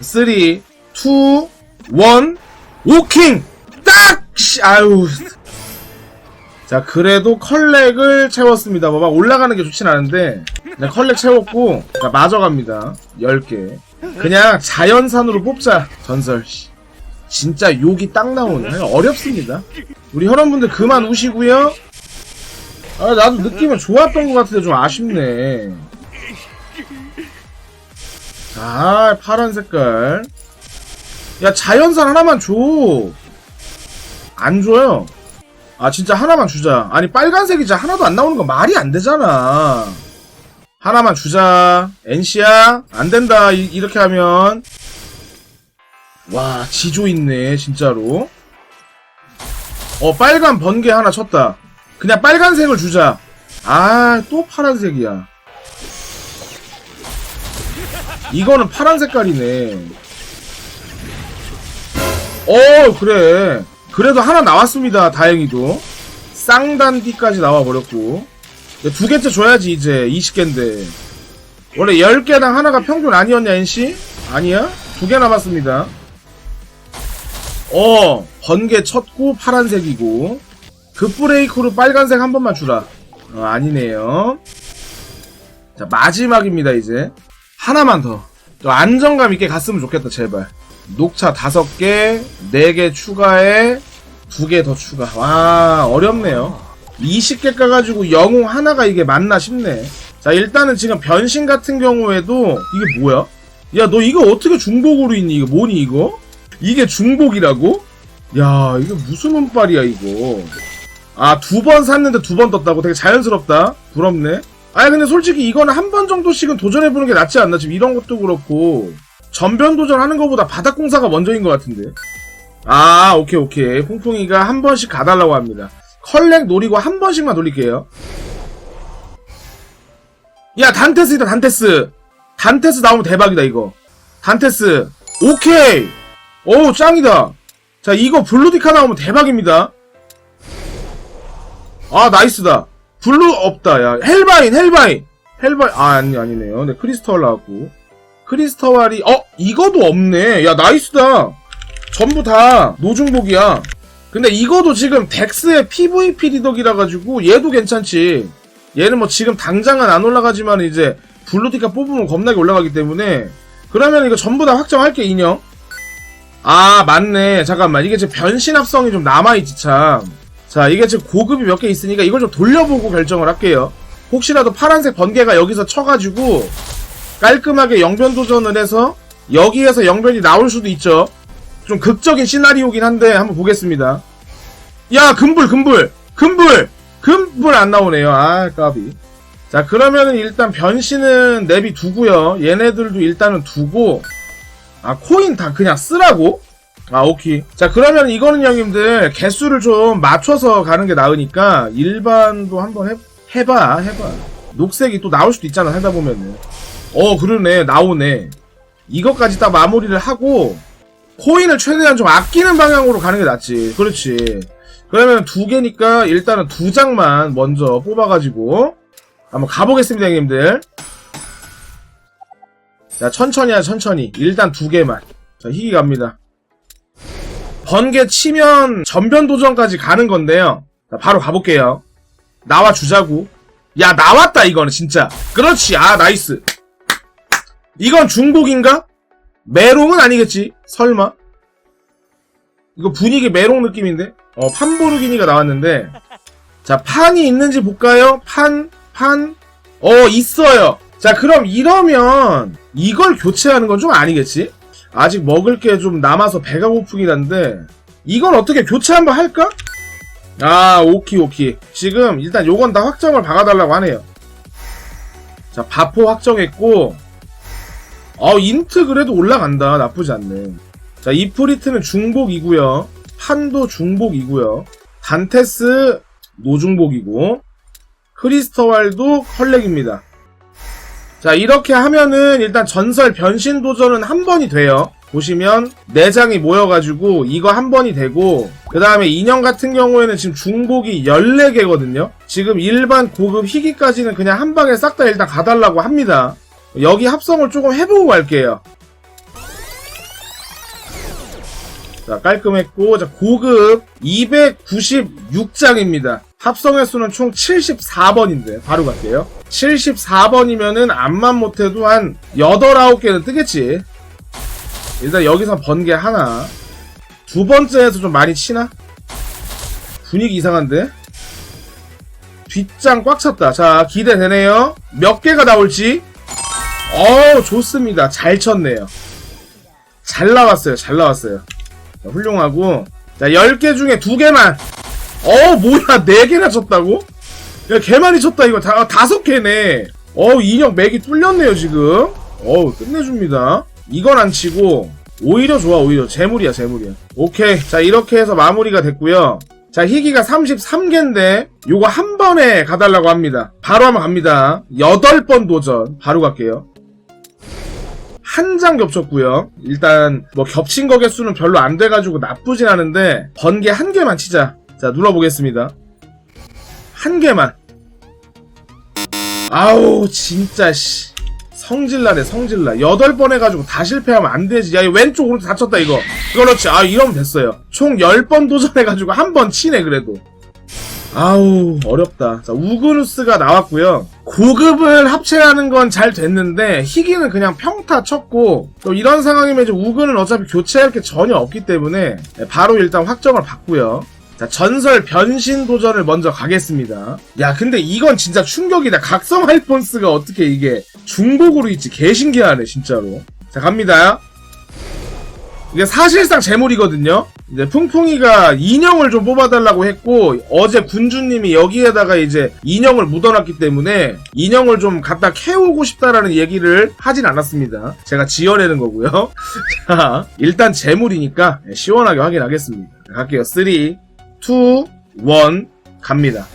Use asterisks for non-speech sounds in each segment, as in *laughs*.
3, 2, 1, 오킹! 딱! 씨, 아유. 자, 그래도 컬렉을 채웠습니다. 뭐막 올라가는 게 좋진 않은데, 그냥 컬렉 채웠고, 자, 마저 갑니다. 10개. 그냥 자연산으로 뽑자, 전설. 씨. 진짜 욕이 딱 나오네. 어렵습니다. 우리 혈원분들 그만 우시고요. 아, 나도 느낌은 좋았던 것 같은데 좀 아쉽네. 아, 파란 색깔. 야, 자연산 하나만 줘. 안 줘요. 아, 진짜 하나만 주자. 아니, 빨간색이 진짜 하나도 안 나오는 거 말이 안 되잖아. 하나만 주자. NC야? 안 된다. 이, 이렇게 하면. 와, 지조 있네, 진짜로. 어, 빨간 번개 하나 쳤다. 그냥 빨간색을 주자. 아, 또 파란색이야. 이거는 파란 색깔이네. 어, 그래. 그래도 하나 나왔습니다. 다행히도. 쌍단띠까지 나와버렸고. 두 개째 줘야지, 이제. 20개인데. 원래 10개당 하나가 평균 아니었냐, NC? 아니야? 두 개 남았습니다. 어, 번개 쳤고, 파란색이고. 급브레이크로 빨간색 한 번만 주라. 어, 아니네요. 자, 마지막입니다, 이제. 하나만 더. 좀 안정감 있게 갔으면 좋겠다, 제발. 녹차 다섯 개, 네개 추가에 두개더 추가. 와, 어렵네요. 20개 까가지고 영웅 하나가 이게 맞나 싶네. 자, 일단은 지금 변신 같은 경우에도 이게 뭐야? 야, 너 이거 어떻게 중복으로 있니? 이거 뭐니, 이거? 이게 중복이라고? 야, 이게 무슨 운빨이야, 이거. 아, 두 번 샀는데 두 번 떴다고? 되게 자연스럽다. 부럽네. 아니, 근데 솔직히 이거는 한 번 정도씩은 도전해보는 게 낫지 않나? 지금 이런 것도 그렇고. 전변 도전하는 것보다 바닥공사가 먼저인 것 같은데. 아, 오케이, 오케이. 퐁퐁이가 한 번씩 가달라고 합니다. 컬렉 노리고 한 번씩만 돌릴게요. 야, 단테스이다, 단테스. 단테스 나오면 대박이다, 이거. 단테스. 오케이! 오, 짱이다. 자, 이거 블루디카 나오면 대박입니다. 아, 나이스다. 블루 없다, 야. 헬바인, 헬바인. 헬바인, 아, 아니, 아니네요. 네, 크리스털 나왔고. 크리스터왈이 어? 이거도 없네. 야 나이스다. 전부 다 노중복이야. 근데 이거도 지금 덱스의 PVP 리더기라 가지고 얘도 괜찮지. 얘는 뭐 지금 당장은 안 올라가지만 이제 블루티카 뽑으면 겁나게 올라가기 때문에 그러면 이거 전부 다 확정할게 인형. 아 맞네. 잠깐만. 이게 지금 변신 합성이 좀 남아있지 참 자 이게 지금 고급이 몇 개 있으니까 이걸 좀 돌려보고 결정을 할게요 혹시라도 파란색 번개가 여기서 쳐가지고 깔끔하게 영변 도전을 해서 여기에서 영변이 나올 수도 있죠. 좀 극적인 시나리오긴 한데 한번 보겠습니다. 야 금불 금불 금불 금불 안 나오네요. 아 까비. 자 그러면은 일단 변신은 내비 두고요. 얘네들도 일단은 두고 아 코인 다 그냥 쓰라고? 아 오케이. 자 그러면 이거는 형님들 개수를 좀 맞춰서 가는 게 나으니까 일반도 한번 해, 해봐 해봐. 녹색이 또 나올 수도 있잖아 하다 보면은. 어 그러네. 나오네. 이것까지 딱 마무리를 하고 코인을 최대한 좀 아끼는 방향으로 가는 게 낫지. 그렇지. 그러면 두 개니까 일단은 두 장만 먼저 뽑아가지고 한번 가보겠습니다 형님들. 자 천천히 하자 천천히. 일단 두 개만. 자 희귀 갑니다 번개 치면 전변 도전까지 가는 건데요 자 바로 가볼게요 나와 주자고 야 나왔다 이거는 진짜 그렇지 아 나이스 이건 중복인가? 메롱은 아니겠지? 설마? 이거 분위기 메롱 느낌인데? 어, 판보르기니가 나왔는데. 자, 판이 있는지 볼까요? 판, 판. 어, 있어요. 자, 그럼 이러면 이걸 교체하는 건 좀 아니겠지? 아직 먹을 게 좀 남아서 배가 고프긴 한데. 이건 어떻게 교체 한번 할까? 아, 오키, 오키. 지금 일단 요건 다 확정을 박아달라고 하네요. 자, 바포 확정했고, 어, 인트 그래도 올라간다. 나쁘지 않네. 자, 이프리트는 중복이고요. 판도 중복이고요. 단테스 노중복이고 크리스터왈도 컬렉입니다. 자, 이렇게 하면은 일단 전설 변신 도전은 한 번이 돼요. 보시면 네 장이 모여가지고 이거 한 번이 되고 그 다음에 인형 같은 경우에는 지금 중복이 14개거든요. 지금 일반 고급 희귀까지는 그냥 한 방에 싹 다 일단 가달라고 합니다. 여기 합성을 조금 해보고 갈게요. 자, 깔끔했고, 자, 고급 296장입니다. 합성 횟 수는 총 74번인데, 바로 갈게요. 74번이면은 암만 못해도 한 8, 9개는 뜨겠지. 일단 여기서 번개 하나. 두 번째에서 좀 많이 치나? 분위기 이상한데? 뒷장 꽉 찼다. 자, 기대되네요. 몇 개가 나올지. 어우, 좋습니다. 잘 쳤네요. 잘 나왔어요. 잘 나왔어요. 자, 훌륭하고. 자, 10개 중에 2개만. 어, 뭐야. 4개나 쳤다고? 야, 개 많이 쳤다, 이거. 다, 다섯 개네. 어우, 인형 맥이 뚫렸네요, 지금. 어우, 끝내줍니다. 이건 안 치고, 오히려 좋아, 오히려. 재물이야, 재물이야. 오케이. 자, 이렇게 해서 마무리가 됐고요 자, 희귀가 33개인데, 요거 한 번에 가달라고 합니다. 바로 한번 갑니다. 8번 도전. 바로 갈게요. 한장 겹쳤고요. 일단 뭐 겹친 거 개수는 별로 안 돼가지고 나쁘진 않은데 번개 한 개만 치자. 자 눌러보겠습니다. 한 개만. 아우 진짜 씨 성질나네 성질나. 여덟 번 해가지고 다 실패하면 안 되지. 야 이거 왼쪽 오른쪽 다쳤다 이거. 그렇지. 아 이러면 됐어요. 총 10번 도전해가지고 한 번 치네 그래도. 아우 어렵다. 자 우그누스가 나왔고요. 고급을 합체하는 건 잘 됐는데 희귀는 그냥 평타 쳤고 또 이런 상황이면 이제 우그는 어차피 교체할 게 전혀 없기 때문에 바로 일단 확정을 받고요. 자 전설 변신 도전을 먼저 가겠습니다. 야 근데 이건 진짜 충격이다. 각성 알폰스가 어떻게 이게 중복으로 있지 개신기하네 진짜로. 자 갑니다. 이게 사실상 재물이거든요. 이제 풍풍이가 인형을 좀 뽑아달라고 했고 어제 군주님이 여기에다가 이제 인형을 묻어놨기 때문에 인형을 좀 갖다 캐오고 싶다라는 얘기를 하진 않았습니다. 제가 지어내는 거고요. *laughs* 자 일단 재물이니까 시원하게 확인하겠습니다. 갈게요. 3, 2, 1 갑니다.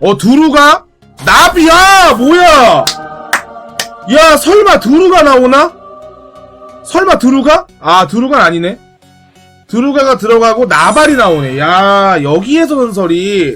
어 두루가 나비야 뭐야? 야 설마 두루가 나오나? 설마 드루가? 아 드루가 아니네 드루가가 들어가고 나발이 나오네 야 여기에서 전설이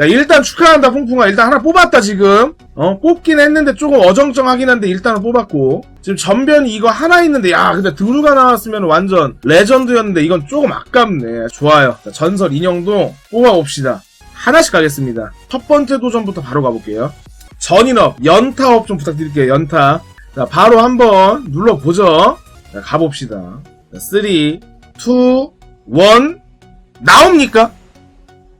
야 일단 축하한다 풍풍아 일단 하나 뽑았다 지금 어? 뽑긴 했는데 조금 어정쩡하긴 한데 일단은 뽑았고. 지금 전변이 이거 하나 있는데 야 근데 드루가 나왔으면 완전 레전드였는데 이건 조금 아깝네. 좋아요. 자, 전설 인형도 뽑아봅시다. 하나씩 가겠습니다. 첫 번째 도전부터 바로 가볼게요. 전인업 연타업 좀 부탁드릴게요 연타. 자, 바로 한번 눌러보죠. 자, 가봅시다. 자, 3, 2, 1, 나옵니까?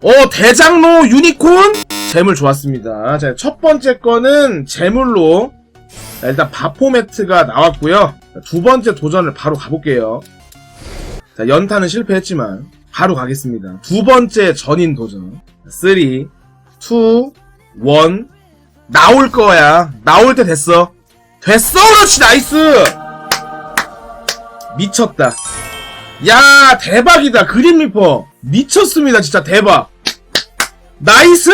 어, 대장로 유니콘? 재물 좋았습니다. 자, 첫 번째 거는 재물로, 자, 일단 바포 매트가 나왔고요 자, 두 번째 도전을 바로 가볼게요. 자, 연타는 실패했지만, 바로 가겠습니다. 두 번째 전인 도전. 3, 2, 1, 나올 거야. 나올 때 됐어. 됐어 그렇지 나이스 미쳤다 야 대박이다 그림 리퍼 미쳤습니다 진짜 대박 나이스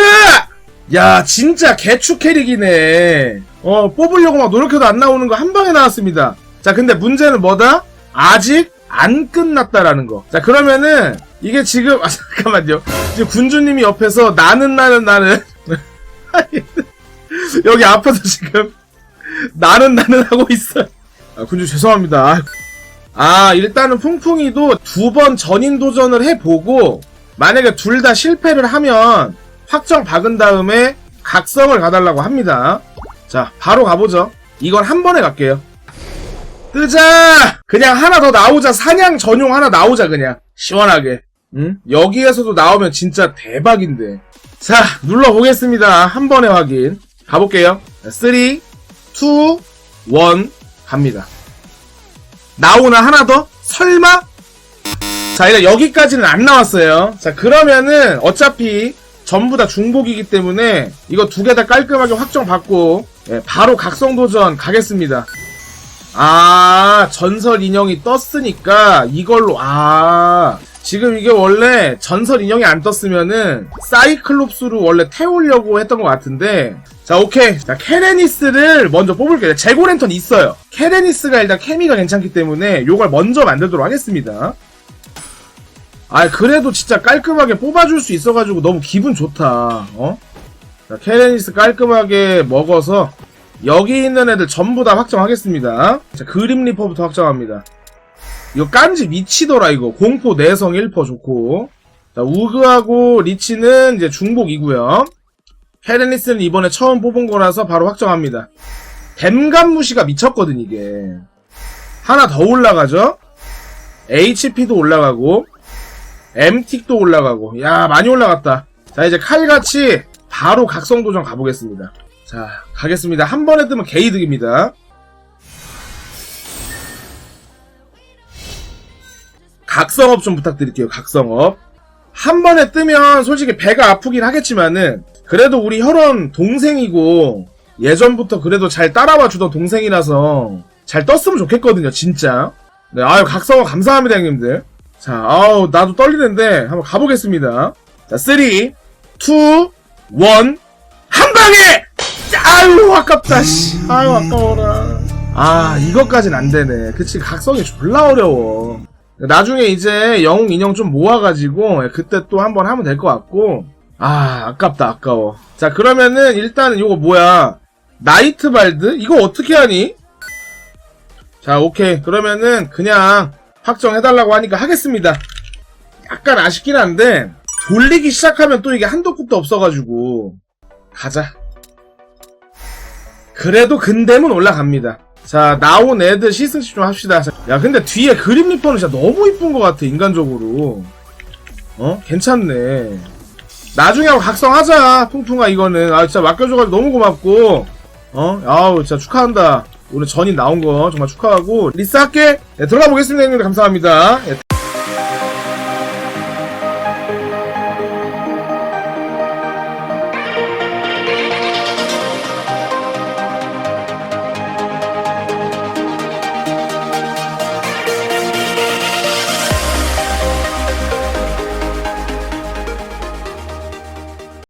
야 진짜 개축 캐릭이네. 어 뽑으려고 막 노력해도 안 나오는 거 한 방에 나왔습니다. 자 근데 문제는 뭐다? 아직 안 끝났다라는 거자 그러면은 이게 지금 아 *laughs* 잠깐만요. 지금 군주님이 옆에서 나는 나는 나는. *laughs* 여기 앞에서 지금 나는 나는 하고 있어. 아, 군주 죄송합니다. 아, 일단은 풍풍이도 두 번 전인 도전을 해보고, 만약에 둘 다 실패를 하면 확정 박은 다음에 각성을 가달라고 합니다. 자, 바로 가보죠. 이건 한 번에 갈게요. 뜨자! 그냥 하나 더 나오자. 사냥 전용 하나 나오자, 그냥. 시원하게. 응? 여기에서도 나오면 진짜 대박인데. 자, 눌러보겠습니다. 한 번에 확인. 가볼게요. 3, 2, 1 갑니다. 나오나 하나 더? 설마? 자, 일단 여기까지는 안 나왔어요. 자, 그러면은 어차피 전부 다 중복이기 때문에 이거 두 개 다 깔끔하게 확정받고 예, 바로 각성도전 가겠습니다. 아, 전설 인형이 떴으니까 이걸로 아 지금 이게 원래 전설 인형이 안 떴으면은 사이클롭스로 원래 태우려고 했던 것 같은데 자 오케이. 자 케레니스를 먼저 뽑을게요. 제고랜턴 있어요. 케레니스가 일단 케미가 괜찮기 때문에 요걸 먼저 만들도록 하겠습니다 아 그래도 진짜 깔끔하게 뽑아줄 수 있어가지고 너무 기분 좋다. 어? 자 케레니스 깔끔하게 먹어서 여기 있는 애들 전부 다 확정하겠습니다. 자 그림 리퍼부터 확정합니다. 이거 깐지 미치더라 이거. 공포 내성 1% 좋고. 자 우그하고 리치는 이제 중복이고요. 헤르니스는 이번에 처음 뽑은 거라서 바로 확정합니다. 댐감 무시가 미쳤거든 이게. 하나 더 올라가죠? HP도 올라가고 MT도 올라가고. 야 많이 올라갔다. 자 이제 칼같이 바로 각성도전 가보겠습니다. 자 가겠습니다. 한 번에 뜨면 개이득입니다. 각성업 좀 부탁드릴게요 각성업. 한 번에 뜨면 솔직히 배가 아프긴 하겠지만은 그래도 우리 혈원 동생이고 예전부터 그래도 잘 따라와 주던 동생이라서 잘 떴으면 좋겠거든요 진짜. 네 아유 각성업 감사합니다 형님들 자 아우 나도 떨리는데 한번 가보겠습니다. 자 3, 2, 1 한 방에! 아유 아깝다 씨. 아유 아까워라. 아 이것까진 안 되네. 그치 각성이 졸라 어려워. 나중에 이제 영웅 인형 좀 모아가지고 그때 또 한번 하면 될 것 같고. 아 아깝다 아까워. 자 그러면은 일단은 이거 뭐야? 나이트발드? 이거 어떻게 하니? 자 오케이. 그러면은 그냥 확정해달라고 하니까 하겠습니다. 약간 아쉽긴 한데 돌리기 시작하면 또 이게 한도 끝도 없어가지고 가자. 그래도 근댐은 올라갑니다. 자 나온 애들 시승식 좀 합시다. 자, 야 근데 뒤에 그림 리퍼는 진짜 너무 이쁜 것 같아 인간적으로. 어? 괜찮네. 나중에 한번 각성하자 퉁퉁아 이거는. 아 진짜 맡겨줘가지고 너무 고맙고. 어? 아우 진짜 축하한다 오늘 전인 나온 거 정말 축하하고 리스할게. 네, 들어가 보겠습니다 감사합니다. 예,